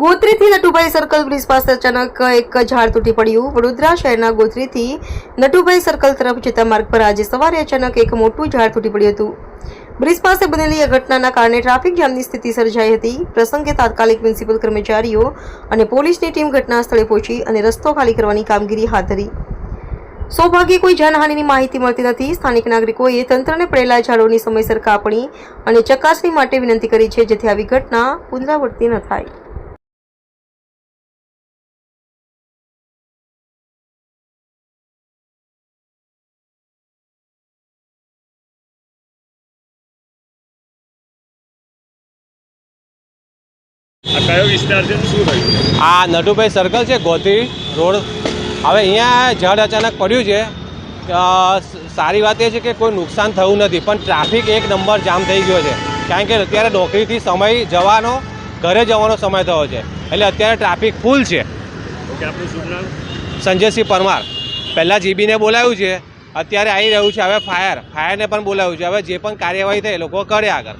Natubhai circle bridge પાસે અચાનક એક ઝાડ તૂટી પડ્યું. વડોદરા શહેરના ગોત્રીથી નટુભાઈ સર્કલ તરફ જતા માર્ગ પર આજે સવારે અચાનક એક મોટું ઝાડ તૂટી પડ્યું હતું. બ્રિજ પાસે બનેલી આ ઘટનાના કારણે ટ્રાફિક જામની સ્થિતિ સર્જાઈ હતી. પ્રસંગે તાત્કાલિક મ્યુનિસિપલ કર્મચારીઓ અને પોલીસની ટીમ ઘટના સ્થળે પહોંચી અને રસ્તો ખાલી કરવાની કામગીરી હાથ ધરી. સૌભાગ્યે કોઈ જાનહાનિની માહિતી મળતી નથી. સ્થાનિક નાગરિકોએ તંત્રને પડેલા ઝાડોની સમયસર કાપણી અને ચકાસણી માટે વિનંતી કરી છે, જેથી આવી ઘટના પુનરાવર્તી ન થાય. આ કયો વિસ્તાર છે શું થયું આ નટુભાઈ સર્કલ છે ગોતી રોડ. હવે અહીંયા ઝાડ અચાનક પડ્યું છે. સારી વાત એ છે કે કોઈ નુકસાન થયું નથી પણ ટ્રાફિક એક નંબર જામ થઈ ગયો છે. કારણ કે અત્યારે નોકરીથી સમય જવાનો ઘરે જવાનો સમય થયો છે. એટલે અત્યારે ટ્રાફિક ફૂલ છે. સંજયસિંહ પરમાર. પહેલાં જીબીને બોલાવ્યું છે અત્યારે આવી રહ્યું છે હવે ફાયર ફાયરને પણ બોલાવ્યું છે. હવે જે પણ કાર્યવાહી થાય એ લોકો કરે આગળ.